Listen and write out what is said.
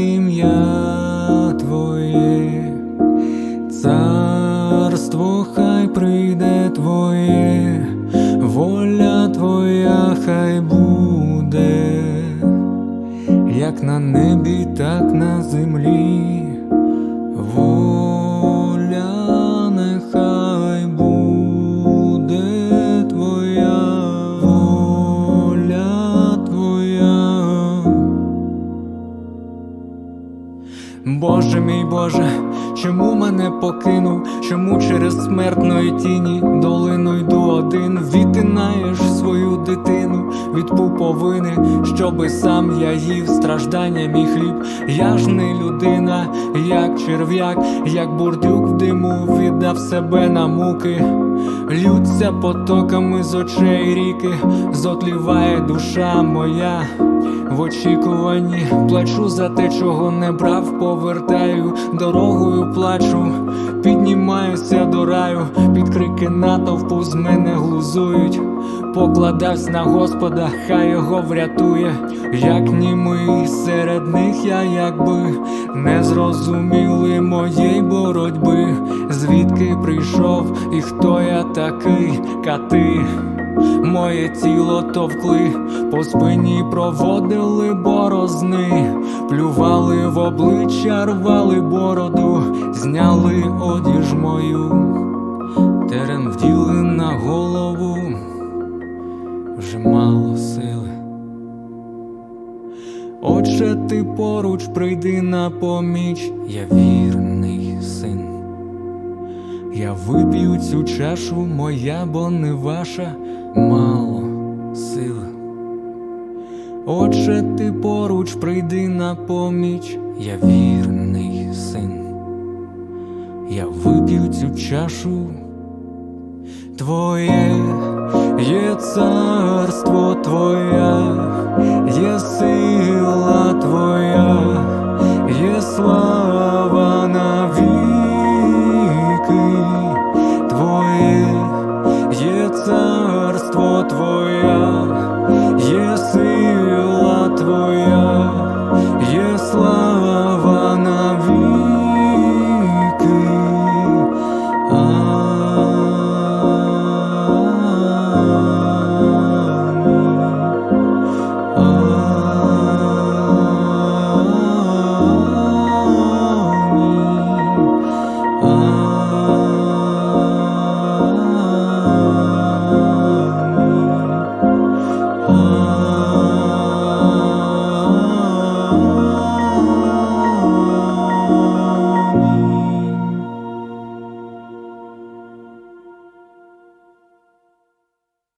ім'я Твоє, царство хай прийде Твоє, воля Твоя хай буде, як на небі, так на землі. Боже мій Боже, чому мене покинув? Чому через смертної тіні долину йду один? Відтинаєш свою дитину від пуповини, щоби сам я їв страждання мій хліб. Я ж не людина, як черв'як, як бурдюк в диму віддав себе на муки. Лються потоками з очей ріки, зотліває душа моя. В очікуванні плачу за те, чого не брав, повертаю дорогою плачу, піднімаюся до раю, під крики натовпу з мене глузують. Покладавсь на Господа, хай його врятує, як німий серед них я якби не зрозуміли моєї боротьби, звідки прийшов і хто я такий? Кати. Моє тіло товкли, по спині проводили борозни, плювали в обличчя, рвали бороду, зняли одіж мою, терен вділи на голову, вже мало сили. Отче, ти поруч прийди на поміч, я вірний син. Я вип'ю цю чашу моя, бо не ваша мало сила. Отче, ти поруч прийди на поміч, я вірний син. Я вип'ю цю чашу. Твоє є царство Твоя, є сила Твоя,